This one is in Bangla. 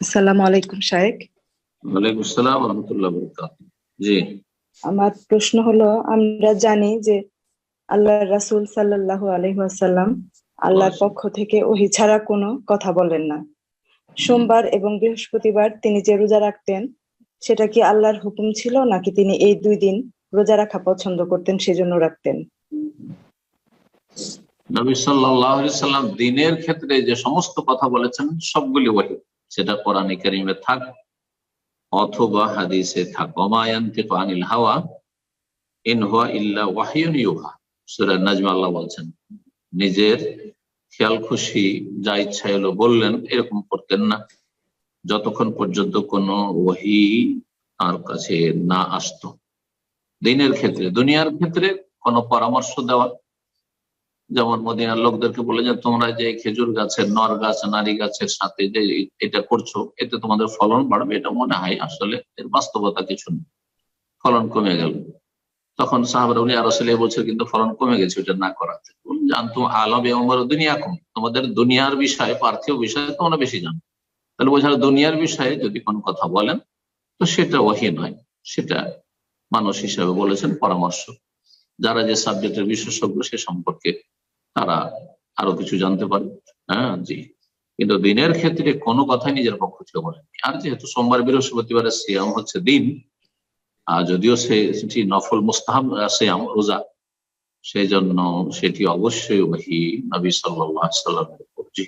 আসসালামু আলাইকুম ওয়ালাইকুম আসসালাম রহমতুল্লাহ বরকাত জি। আমার প্রশ্ন হলো আমরা জানি যে আল্লাহ রাসূল সাল্লাল্লাহু আলাইহি ওয়াসাল্লাম আল্লাহর পক্ষ থেকে ওহি ছাড়া কোনো কথা বলেন না। সোমবার এবং বৃহস্পতিবার তিনি যে রোজা রাখতেন সেটা কি আল্লাহর হুকুম ছিল নাকি তিনি এই দুই দিন রোজা রাখা পছন্দ করতেন সেজন্য রাখতেন? নবী সাল্লাল্লাহু আলাইহি সাল্লাম দিনের ক্ষেত্রে যে সমস্ত কথা বলেছেন সবগুলি ওয়াহি সেটা কোরআনে কারিমে থাক অথবা হাদিসে থাক। ওমায়ান্তিকু আনিল হাওয়া, ইন হুয়া ইল্লা ওয়াহিয়ুন ইউহা। সূরা নাজম আল্লাহ বলছেন, নিজের খেয়াল খুশি, যা ইচ্ছা এলো বললেন, এরকম করতেন না। যতক্ষণ পর্যন্ত কোনো ওয়াহি তার কাছে না আসতো। দিনের ক্ষেত্রে, দুনিয়ার ক্ষেত্রে কোনো পরামর্শ দেওয়া যেমন মদিনার লোকদেরকে বলে যে, তোমরা যে খেজুর গাছের, নর গাছ, নারী গাছের সাথে যে এটা করছ, এতে তোমাদের ফলন বাড়বে। এটা মনে হয় আসলে এর বাস্তবতা কিছু নেই। ফলন কমে গেল। তখন সাহাবারা উনি আরও ছেলে বলছে কিন্তু ফলন কমে গেছে, ওটা না করাতে। জানতো আলম আমার দুনিয়া কম তোমাদের দুনিয়ার বিষয়ে, পার্থিব বিষয়ে তোমরা বেশি জানো। তাহলে বোঝা দুনিয়ার বিষয়ে যদি কোনো কথা বলেন, তো সেটা ওয়াহি নয়। সেটা মানুষ হিসাবে বলেছেন পরামর্শ। যারা যে সাবজেক্টের বিশেষজ্ঞ সে সম্পর্কে তারা আরও কিছু জানতে পারে। হ্যাঁ জি। কিন্তু দিনের ক্ষেত্রে কোনো কথাই নিজের পক্ষ থেকে বলেনি আর যেহেতু সোমবার বৃহস্পতিবারের সিয়াম হচ্ছে দিন, আর যদিও সেটি নফল মুস্তাহাব সিয়াম, রোজা সেই জন্য সেটি অবশ্যই ওহি নবী সাল্লাহ সাল্লামের উপর। জি।